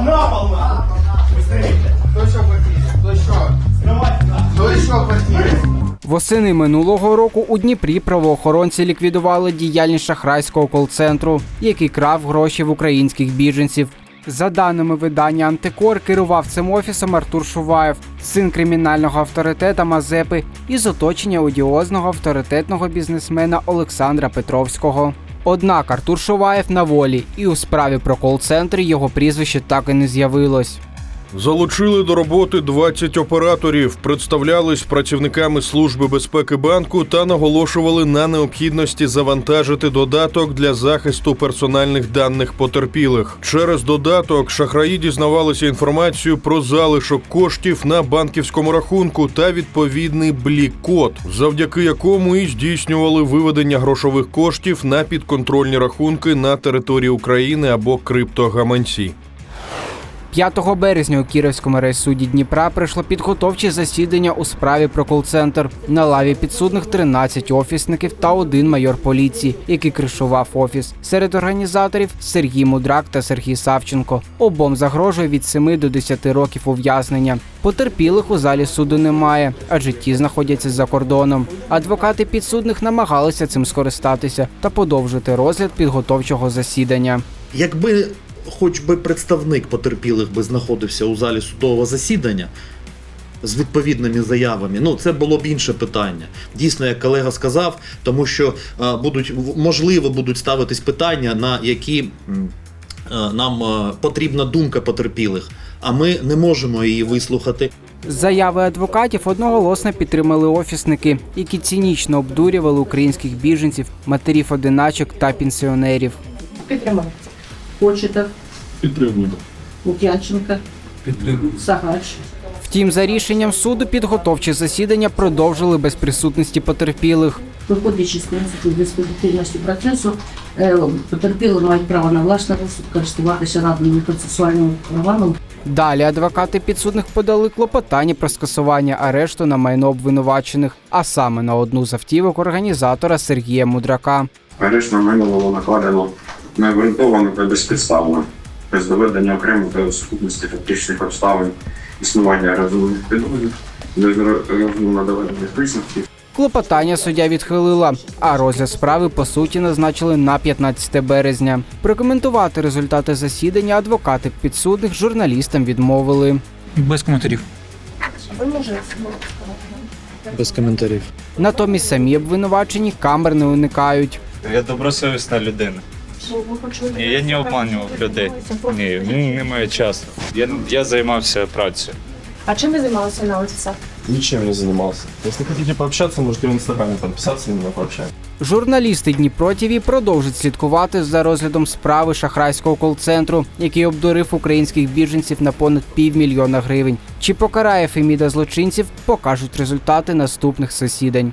пол, на пол, на! Быстрее! Кто еще потерян? Кто еще? Скрывайте, на! Кто еще потерян? Восени минулого року у Дніпрі правоохоронці ліквідували діяльність шахрайського кол-центру, який крав гроші в українських біженців. За даними видання Антикор, керував цим офісом Артур Шуваєв, син кримінального авторитета Мазепи із оточення одіозного авторитетного бізнесмена Олександра Петровського. Однак Артур Шуваєв на волі, і у справі про кол-центр його прізвище так і не з'явилось. Залучили до роботи 20 операторів, представлялись працівниками Служби безпеки банку та наголошували на необхідності завантажити додаток для захисту персональних даних потерпілих. Через додаток шахраї дізнавалися інформацію про залишок коштів на банківському рахунку та відповідний блік-код, завдяки якому і здійснювали виведення грошових коштів на підконтрольні рахунки на території України або криптогаманці. 5 березня у Кіровському райсуді Дніпра пройшло підготовче засідання у справі про кол-центр. На лаві підсудних 13 офісників та один майор поліції, який кришував офіс. Серед організаторів Сергій Мудрак та Сергій Савченко. Обом загрожує від 7 до 10 років ув'язнення. Потерпілих у залі суду немає, адже ті знаходяться за кордоном. Адвокати підсудних намагалися цим скористатися та подовжити розгляд підготовчого засідання. Якби хоч би представник потерпілих би знаходився у залі судового засідання з відповідними заявами, ну це було б інше питання. Дійсно, як колега сказав, тому що е, будуть можливо будуть ставитись питання, на які е, нам е, потрібна думка потерпілих, а ми не можемо її вислухати. Заяви адвокатів одноголосно підтримали офісники, які цинічно обдурювали українських біженців, матерів одиначок та пенсіонерів. Підтримуємо. Кочетов. Підтримуємо. Лук'янченка. Підтримуємо. Сагач. Втім, за рішенням суду підготовче засідання продовжили без присутності потерпілих. Виходячи з принципу безподобільності процесу, е, потерпіли мають право на власний розсуд, користуватися наданими процесуальними правами. Далі адвокати підсудних подали клопотання про скасування арешту на майно обвинувачених, а саме на одну з автівок організатора Сергія Мудрака. Арешт на мене було накладено необґрунтовано та безпідставно, без доведення окремо до сукупності фактичних обставин існування розумних підозрів, без розумно доведених висновків. Клопотання суддя відхилила, а розгляд справи по суті назначили на 15 березня. Прокоментувати результати засідання адвокати підсудних журналістам відмовили. Без коментарів. Без коментарів. Натомість самі обвинувачені камер не уникають. Я добросовісна людина. Ні, я не обманював людей. Ні, мені немає часу. Я, я займався працею. А чем вы занимался на офисах? Ничем не занимался. Если хотите пообщаться, можете в инстаграме подписаться, и мы пообщаемся. Журналісти Дніпро ТВ продовжать слідкувати за розглядом справи шахрайського кол-центру, який обдурив українських біженців на понад півмільйона гривень. Чи покарає Феміда злочинців, покажуть результати наступних засідань.